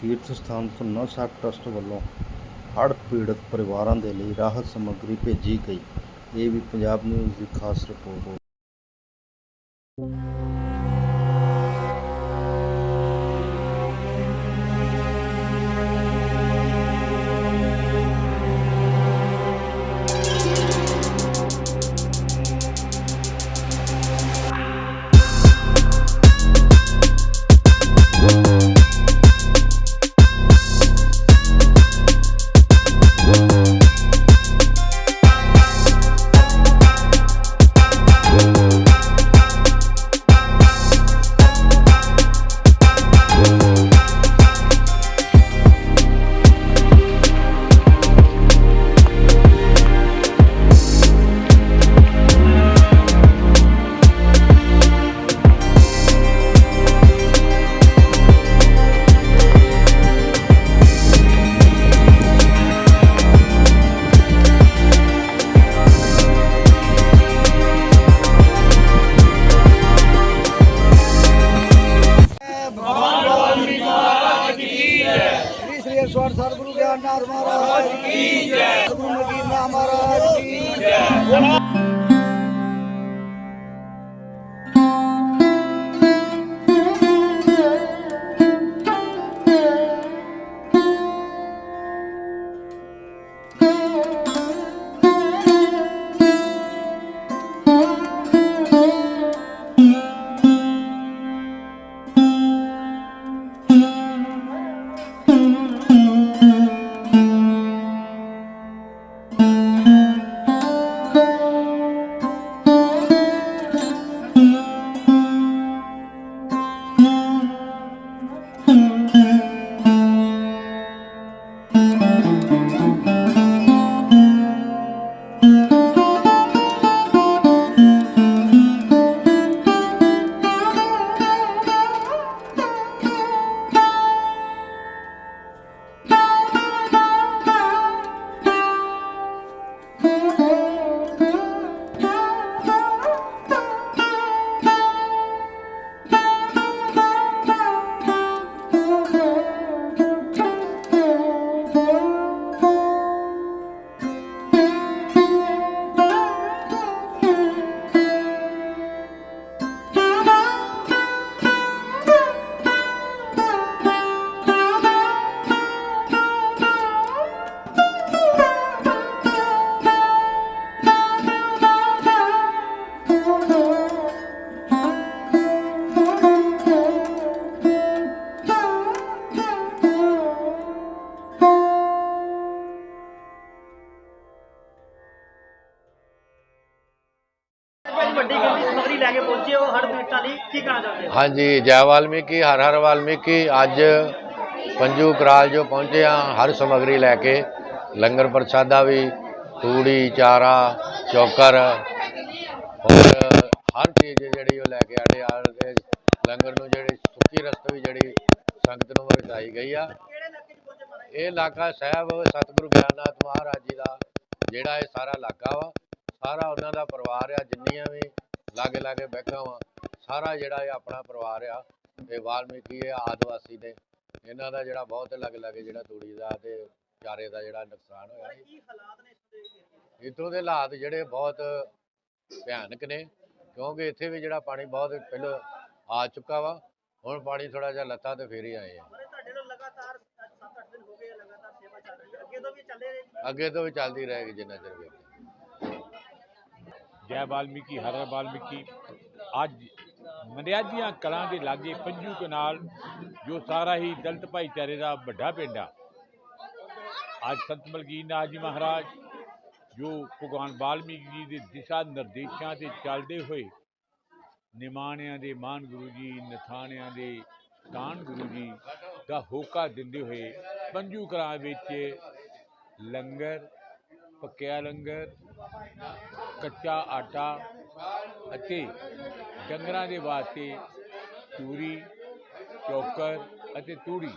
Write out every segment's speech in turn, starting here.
ਤੀਰਥ ਸਥਾਨ ਧੁੰਨਾਸਾਰ ਟਰਸਟ ਵੱਲੋਂ ਹੜ੍ਹ ਪੀੜਤ ਪਰਿਵਾਰਾਂ ਦੇ ਲਈ ਰਾਹਤ ਸਮੱਗਰੀ ਭੇਜੀ ਗਈ। ਇਹ ਵੀ ਪੰਜਾਬ ਨਿਊਜ਼ ਦੀ ਖਾਸ ਰਿਪੋਰਟ सदगुरु ज्ञाननाथ महाराज की जय सदगुरु नगीना महाराज की जय ਭਾਈ ਵੱਡੀ ਗਿਣਤੀ ਸਮਗਰੀ ਲੈ ਕੇ ਪਹੁੰਚੇ ਹੋ ਹੜ ਪੀੜਤਾਂ ਲਈ ਕੀ ਕਹਿਣਾ ਚਾਹੁੰਦੇ ਹੋ? ਹਾਂਜੀ, ਜੈ ਵਾਲਮੀਕੀ, ਹਰ ਹਰ ਵਾਲਮੀਕੀ। ਅੱਜ ਪੰਜੂ ਕਰਾਲ ਜੋ ਪਹੁੰਚੇ ਆ ਹਰ ਸਮਗਰੀ ਲੈ ਕੇ। ਲੰਗਰ ਪ੍ਰਸ਼ਾਦਾ ਵੀ, ਤੂੜੀ, ਚਾਰਾ, ਚੌਕਰ, ਹੋਰ ਹਰ ਚੀਜ਼ ਜਿਹੜੀ ਉਹ ਲੈ ਕੇ ਆੜੇ ਆ। ਲੰਗਰ ਨੂੰ ਜਿਹੜੀ ਸੁੱਕੀ ਰਸਤ ਵੀ ਜਿਹੜੀ ਸੰਗਤ ਨੂੰ ਵਰਤਾਈ ਗਈ ਆ। ਇਹ ਇਲਾਕਾ ਸਾਹਿਬ ਸਤਿਗੁਰੂ ਗਿਆਨਨਾਥ ਮਹਾਰਾਜ ਜੀ ਦਾ ਜਿਹੜਾ ਇਹ ਸਾਰਾ ਇਲਾਕਾ ਵਾ ਸਾਰਾ ਉਹਨਾਂ ਦਾ ਪਰਿਵਾਰ ਆ ਜਿੰਨੀਆਂ ਵੀ ਲਾਗੇ ਲਾਗੇ ਬੈਠਾ ਵਾ ਸਾਰਾ ਜਿਹੜਾ ਇਹ ਆਪਣਾ ਪਰਿਵਾਰ ਆ ਇਹ ਵਾਲਮੀਕੀ ਇਹ ਆਦਿਵਾਸੀ ਨੇ ਇਹਨਾਂ ਦਾ ਜਿਹੜਾ ਬਹੁਤ ਲੱਗ ਲੱਗੇ ਜਿਹੜਾ ਤੂੜੀ ਦਾ ਤੇ ਚਾਰੇ ਦਾ ਜਿਹੜਾ ਨੁਕਸਾਨ ਹੋਇਆ ਭਾਈ ਕੀ ਹਾਲਾਤ ਨੇ ਇਸ ਦੇ ਹਾਲਾਤ ਜਿਹੜੇ ਬਹੁਤ ਭਿਆਨਕ ਨੇ ਕਿਉਂਕਿ ਇੱਥੇ ਵੀ ਜਿਹੜਾ ਪਾਣੀ ਬਹੁਤ ਪਹਿਲਾਂ ਆ ਚੁੱਕਾ ਵਾ ਹੁਣ ਪਾਣੀ ਥੋੜਾ ਜਿਹਾ ਲੱਥਾ ਤੇ ਫੇਰ ਹੀ ਆਏ ਆ। ਮਹਾਰਾਜ ਤੁਹਾਡੇ ਨਾਲ ਲਗਾਤਾਰ 7-8 ਦਿਨ ਹੋ ਗਏ ਲਗਾਤਾਰ ਸੇਵਾ ਚੱਲ ਰਹੀ ਹੈ ਅੱਗੇ ਤੋਂ ਵੀ ਚੱਲੇ ਰਹੇਗੀ ਅੱਗੇ ਤੋਂ ਵੀ ਚੱਲਦੀ ਰਹੇਗੀ ਜਿੰਨਾ ਚਿਰ ਵੀ ਜੈ ਵਾਲਮੀਕੀ, ਹਰ ਵਾਲਮੀਕੀ। ਅੱਜ ਮਨਿਆਦੀਆਂ ਕਲਾਂ ਦੇ ਲਾਗੇ ਪੰਜੂ ਕਨਾਲ, ਜੋ ਸਾਰਾ ਹੀ ਦਲਤ ਭਾਈਚਾਰੇ ਦਾ ਵੱਡਾ ਪਿੰਡ ਆ। ਅੱਜ ਸੰਤ ਮਲਕੀਤ ਨਾਥ ਜੀ ਮਹਾਰਾਜ, ਜੋ ਭਗਵਾਨ ਵਾਲਮੀਕੀ ਜੀ ਦੇ ਦਿਸ਼ਾ ਨਿਰਦੇਸ਼ਾਂ ਤੇ ਚੱਲਦੇ ਹੋਏ ਨਿਮਾਣਿਆਂ ਦੇ ਮਾਨ ਗੁਰੂ ਜੀ, ਨਥਾਣਿਆਂ ਦੇ ਕਾਨ ਗੁਰੂ ਜੀ ਦਾ ਹੋਕਾ ਦਿੰਦੇ ਹੋਏ ਪੰਜੂ ਕਲਾਂ ਵਿੱਚ ਲੰਗਰ, ਪੱਕਿਆ ਲੰਗਰ ਕੱਚਾ ਆਟਾ ਅਤੇ ਡੰਗਰਾਂ ਦੇ ਵਾਸਤੇ ਚੂਰੀ ਚੋਕਰ ਅਤੇ ਤੂੜੀ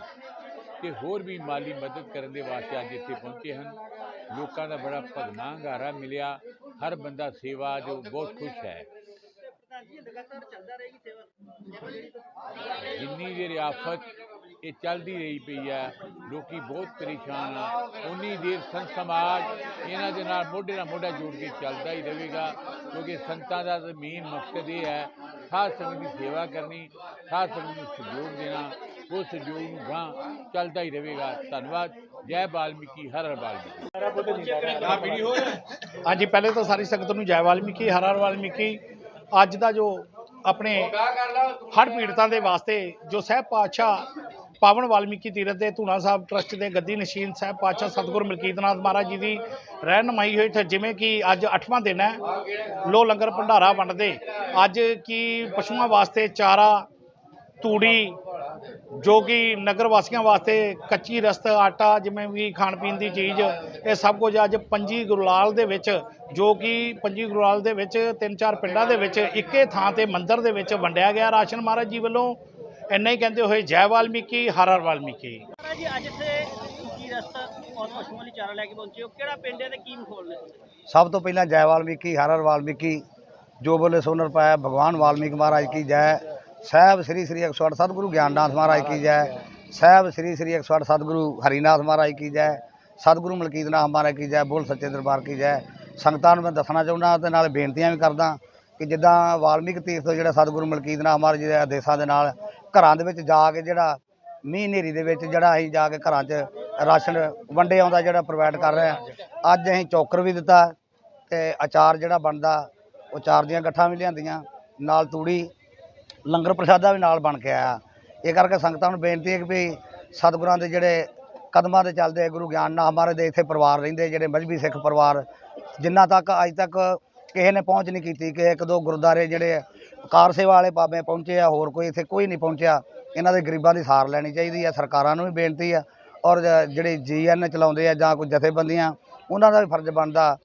ਤੇ ਹੋਰ ਵੀ ਮਾਲੀ ਮਦਦ ਕਰਨ ਦੇ ਵਾਸਤੇ ਅੱਜ ਇੱਥੇ ਪਹੁੰਚੇ ਹਨ। ਲੋਕਾਂ ਦਾ ਬੜਾ ਭਗਨਾ ਹੰਗਾਰਾ ਮਿਲਿਆ। ਹਰ ਬੰਦਾ ਸੇਵਾ ਜੋ ਬਹੁਤ ਖੁਸ਼ ਹੈ। ਜਿੰਨੀ ਦੇਰ ਆਫਤ ਇਹ ਚੱਲਦੀ ਰਹੀ ਪਈ ਹੈ। ਲੋਕੀ ਬਹੁਤ ਪਰੇਸ਼ਾਨ ਆ। ਉਨੀ ਦੇਰ ਸੰਤ ਸਮਾਜ ਇਹਨਾਂ ਦੇ ਨਾਲ ਮੋਢੇ ਨਾਲ ਮੋਢਾ ਜੋੜ ਕੇ ਚੱਲਦਾ ਹੀ ਰਹੇਗਾ। ਕਿਉਂਕਿ ਸੰਤਾਂ ਦਾ ਮੇਨ ਮਕਸਦ ਇਹ ਹੈ ਸਾਧ ਸੰਗਤ ਦੀ ਸੇਵਾ ਕਰਨੀ ਸਾਧ ਸੰਗਤ ਨੂੰ ਸਹਿਯੋਗ ਦੇਣਾ ਉਹ ਸਹਿਯੋਗ ਨੂੰ ਗਾਂ ਚੱਲਦਾ ਹੀ ਰਹੇਗਾ। ਧੰਨਵਾਦ। ਜੈ ਬਾਲਮੀਕੀ ਹਰ ਹਰ ਬਾਲਮੀਕੀ ਹਾਂਜੀ ਪਹਿਲੇ ਤਾਂ ਸਾਰੀ ਸੰਗਤ ਨੂੰ ਜੈ ਵਾਲਮੀਕੀ ਹਰ ਹਰ ਵਾਲਮੀਕੀ। ਅੱਜ ਦਾ ਜੋ ਆਪਣੇ ਹੜ੍ਹ ਪੀੜਤਾਂ ਦੇ ਵਾਸਤੇ ਜੋ ਸਹਿਬ ਪਾਤਸ਼ਾਹ ਪਾਵਨ ਵਾਲਮੀਕੀ ਤੀਰਥ ਦੇ ਧੂਣਾ ਸਾਹਿਬ ਟਰਸਟ ਦੇ ਗੱਦੀ ਨਸ਼ੀਨ ਸਾਹਿਬ ਪਾਤਸ਼ਾਹ ਸਤਿਗੁਰੂ ਮਲਕੀਤਨਾਥ ਮਹਾਰਾਜ ਜੀ ਦੀ ਰਹਿਨਮਾਈ ਹੇਠ ਜਿਵੇਂ ਕਿ ਅੱਜ 8ਵਾਂ ਦਿਨ ਹੈ ਲੋ ਲੰਗਰ ਭੰਡਾਰਾ ਵੰਡਦੇ। ਅੱਜ ਕੀ ਪਸ਼ੂਆਂ ਵਾਸਤੇ ਚਾਰਾ, ਤੂੜੀ, ਜੋ ਕਿ ਨਗਰ ਵਾਸੀਆਂ ਵਾਸਤੇ ਕੱਚੀ ਰਸਤ, ਆਟਾ, ਜਿਵੇਂ ਵੀ ਖਾਣ ਪੀਣ ਦੀ ਚੀਜ਼, ਇਹ ਸਭ ਕੁਝ ਅੱਜ ਪੰਜੀ ਗੁਰਲਾਲ ਦੇ ਵਿੱਚ, ਜੋ ਕਿ ਪੰਜੀ ਗੁਰਲਾਲ ਦੇ ਵਿੱਚ ਤਿੰਨ ਚਾਰ ਪਿੰਡਾਂ ਦੇ ਵਿੱਚ ਇੱਕੇ ਥਾਂ ਤੇ ਮੰਦਿਰ ਦੇ ਵਿੱਚ ਵੰਡਿਆ ਗਿਆ। ਰਾਸ਼ਨ ਮਹਾਰਾਜ ਜੀ ਵੱਲੋਂ ਇੰਨਾ ਹੀ ਕਹਿੰਦੇ ਹੋਏ ਜੈ ਵਾਲਮੀਕੀ ਹਰ ਹਰ ਵਾਲਮੀਕੀ। ਮਹਾਰਾਜ ਜੀ ਅੱਜ ਇੱਥੇ ਕੀ ਰਸਤਾ ਔਰ ਪਸ਼ੂਆਂ ਲਈ ਚਾਰਾ ਲੈ ਕੇ ਪਹੁੰਚੇ ਹੋ। ਕਿਹੜਾ ਪਿੰਡ ਹੈ ਤੇ ਕੀ ਮਖੌਲ ਨੇ ਤੁਹਾਡੇ ਸਭ ਤੋਂ ਪਹਿਲਾਂ ਜੈ ਵਾਲਮੀਕੀ ਹਰ ਹਰ ਵਾਲਮੀਕੀ। ਜੋ ਬੋਲੇ ਸੋ ਨਰ ਪਾਇਆ ਭਗਵਾਨ ਵਾਲਮੀਕ ਮਹਾਰਾਜ ਕੀ ਜੈ। ਸਾਹਿਬ ਸ੍ਰੀ ਸ੍ਰੀ 108 ਸਤਿਗੁਰੂ ਗਿਆਨਨਾਥ ਮਹਾਰਾਜ ਕੀ ਜੈ। ਸਾਹਿਬ ਸ੍ਰੀ ਸ੍ਰੀ 108 ਸਤਿਗੁਰੂ ਹਰੀਨਾਥ ਮਹਾਰਾਜ ਕੀ ਜੈ। ਸਤਿਗੁਰੂ ਮਲਕੀਤਨਾਥ ਮਹਾਰਾਜ ਕੀ ਜੈ ਬੋਲ ਸੱਚੇ ਦਰਬਾਰ ਕੀ ਜੈ। ਸੰਗਤਾਂ ਨੂੰ ਮੈਂ ਦੱਸਣਾ ਚਾਹੁੰਦਾ ਤੇ ਨਾਲ ਬੇਨਤੀਆਂ ਵੀ ਕਰਦਾ ਕਿ ਜਿੱਦਾਂ ਵਾਲਮੀਕ ਤੀਰਥ ਤੋਂ ਜਿਹੜਾ ਸਤਿਗੁਰੂ ਮਲਕੀਤਨਾਥ ਮਹਾਰਾਜ ਜੀ ਦੇ ਆਦੇਸ਼ਾਂ ਦੇ ਨਾਲ ਘਰਾਂ ਦੇ ਵਿੱਚ ਜਾ ਕੇ ਜਿਹੜਾ ਮੀਂਹ ਹਨੇਰੀ ਦੇ ਵਿੱਚ ਜਿਹੜਾ ਅਸੀਂ ਜਾ ਕੇ ਘਰਾਂ 'ਚ ਰਾਸ਼ਨ ਵੰਡੇ ਆਉਂਦਾ ਜਿਹੜਾ ਪ੍ਰੋਵਾਈਡ ਕਰ ਰਹੇ ਆ ਅੱਜ ਅਸੀਂ ਚੌਕਰ ਵੀ ਦਿੱਤਾ ਤੇ ਅਚਾਰ ਜਿਹੜਾ ਬਣਦਾ, ਉਹ ਚਾਰ ਦੀਆਂ ਗੱਠਾਂ ਵੀ ਲਿਆਂਦੀਆਂ, ਨਾਲ ਤੂੜੀ, ਲੰਗਰ ਪ੍ਰਸ਼ਾਦਾ ਵੀ ਨਾਲ ਬਣ ਕੇ ਆਇਆ। ਇਹ ਕਰਕੇ ਸੰਗਤਾਂ ਨੂੰ ਬੇਨਤੀ ਹੈ ਕਿ ਵੀ ਸਤਿਗੁਰਾਂ ਦੇ ਜਿਹੜੇ ਕਦਮਾਂ ਤੇ ਚੱਲਦੇ ਗੁਰੂ ਗਿਆਨ ਗਿਆਨਨਾਥ ਮਹਾਰਾਜ ਦੇ ਇੱਥੇ ਪਰਿਵਾਰ ਰਹਿੰਦੇ ਜਿਹੜੇ ਮਜਬੀ ਸਿੱਖ ਪਰਿਵਾਰ, ਜਿੰਨਾ ਤੱਕ ਅੱਜ ਤੱਕ ਕਿਸੇ ਨੇ ਪਹੁੰਚ ਨਹੀਂ ਕੀਤੀ, ਕਿ ਇੱਕ ਦੋ ਗੁਰਦਾਰੇ ਜਿਹੜੇ ਕਾਰ ਸੇਵਾ ਵਾਲੇ ਬਾਬੇ ਪਹੁੰਚੇ ਆ, ਹੋਰ ਕੋਈ ਇੱਥੇ ਕੋਈ ਨਹੀਂ ਪਹੁੰਚਿਆ। ਇਹਨਾਂ ਦੇ ਗਰੀਬਾਂ ਦੀ ਸਾਰ ਲੈਣੀ ਚਾਹੀਦੀ ਹੈ ਸਰਕਾਰਾਂ ਨੂੰ ਵੀ ਬੇਨਤੀ ਆ। ਔਰ ਜ- ਜਿਹੜੇ ਜੀਐਨ ਚਲਾਉਂਦੇ ਆ ਜਾਂ ਕੋਈ ਜਥੇਬੰਦੀਆਂ, ਉਹਨਾਂ ਦਾ ਵੀ ਫਰਜ਼ ਬਣਦਾ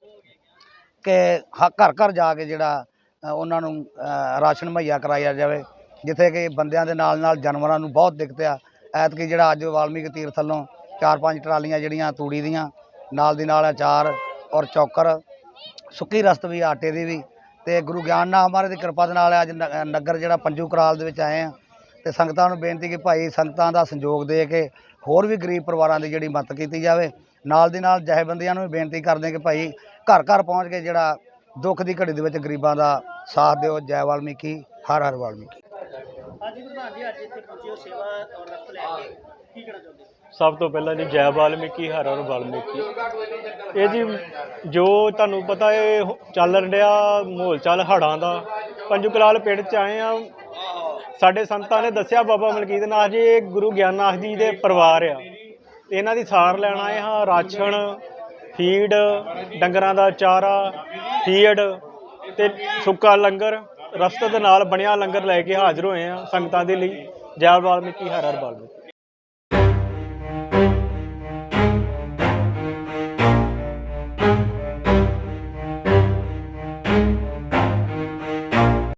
ਕਿ ਹ- ਘਰ ਘਰ ਜਾ ਕੇ ਜਿਹੜਾ ਉਹਨਾਂ ਨੂੰ ਰਾਸ਼ਨ ਮੁਹੱਈਆ ਕਰਾਇਆ ਜਾਵੇ। ਜਿੱਥੇ ਕਿ ਬੰਦਿਆਂ ਦੇ ਨਾਲ ਨਾਲ ਜਾਨਵਰਾਂ ਨੂੰ ਬਹੁਤ ਦਿੱਕਤ ਆ। ਐਤਕੀ ਜਿਹੜਾ ਅੱਜ ਵਾਲਮੀਕ ਤੀਰਥ ਥੱਲੋਂ ਚਾਰ ਪੰਜ ਟਰਾਲੀਆਂ ਜਿਹੜੀਆਂ ਤੂੜੀ ਦੀਆਂ, ਨਾਲ ਦੀ ਨਾਲ ਅਚਾਰ ਔਰ ਚੌਕਰ, ਸੁੱਕੀ ਰਸਤ ਵੀ, ਆਟੇ ਦੀ ਵੀ ਤੇ ਗੁਰੂ ਗਿਆਨ ਗਿਆਨਨਾਥ ਮਹਾਰਾਜ ਦੀ ਕਿਰਪਾ ਦੇ ਨਾਲ ਅੱਜ ਨ- ਨਗਰ ਜਿਹੜਾ ਪੰਜੂ ਕਰਾਲ ਦੇ ਵਿੱਚ ਆਏ ਆ। ਤੇ ਸੰਗਤਾਂ ਨੂੰ ਬੇਨਤੀ ਕਿ ਭਾਈ ਸੰਗਤਾਂ ਦਾ ਸੰਯੋਗ ਦੇ ਕੇ ਹੋਰ ਵੀ ਗਰੀਬ ਪਰਿਵਾਰਾਂ ਦੀ ਜਿਹੜੀ ਮਦਦ ਕੀਤੀ ਜਾਵੇ। ਨਾਲ ਦੀ ਨਾਲ ਜਥੇਬੰਦੀਆਂ ਨੂੰ ਵੀ ਬੇਨਤੀ ਕਰਦੇ ਕਿ ਭਾਈ ਘਰ ਘਰ ਪਹੁੰਚ ਕੇ ਜਿਹੜਾ ਦੁੱਖ ਦੀ ਘੜੀ ਦੇ ਵਿੱਚ ਗਰੀਬਾਂ ਦਾ ਸਾਥ ਦਿਓ। ਜੈ ਵਾਲਮੀਕੀ, ਹਰ ਹਰ ਵਾਲਮੀਕੀ। ਅੱਜ ਪ੍ਰਧਾਨ ਜੀ, ਅੱਜ ਇੱਥੇ ਪਹੁੰਚੇ ਹੋ ਸੇਵਾ ਔਰ ਰਸਤ ਲੈ ਕੇ। ਕੀ ਕਹਿਣਾ ਚਾਹੁੰਦੇ ਸਭ ਤੋਂ ਪਹਿਲਾਂ ਜੀ ਜੈ ਵਾਲਮੀਕੀ, ਹਰ ਹਰ ਵਾਲਮੀਕੀ। ਇਹ ਜੀ ਜੋ ਤੁਹਾਨੂੰ ਪਤਾ ਇਹ ਚੱਲ ਰਿਹਾ ਮਾਹੌਲ, ਚਾਲ ਹੜਾਂ ਦਾ। ਪੰਜੂ ਕਲਾਲ ਪਿੰਡ ਚ ਆਏ ਆ। ਸਾਡੇ ਸੰਤਾਂ ਨੇ ਦੱਸਿਆ ਬਾਬਾ ਮਲਕੀਤ ਨਾਥ ਜੀ, ਇਹ ਗੁਰੂ ਗਿਆਨਨਾਥ ਜੀ ਦੇ ਪਰਿਵਾਰ ਆ। ਇਹਨਾਂ ਦੀ ਸਾਰ ਲੈਣ ਆਏ ਹਾਂ, ਰਾਸ਼ਨ, ਫੀਡ, ਡੰਗਰਾਂ ਦਾ ਚਾਰਾ ਫੀਡ ਤੇ ਸੁੱਕਾ ਲੰਗਰ, ਰਸਤੇ ਦੇ ਨਾਲ ਬਣਿਆ ਲੰਗਰ ਲੈ ਕੇ ਹਾਜ਼ਰ ਹੋਏ ਆ ਸੰਗਤਾਂ ਦੇ ਲਈ। ਜੈ ਵਾਲਮੀਕੀ, ਹਰ ਹਰ ਵਾਲਮੀਕੀ।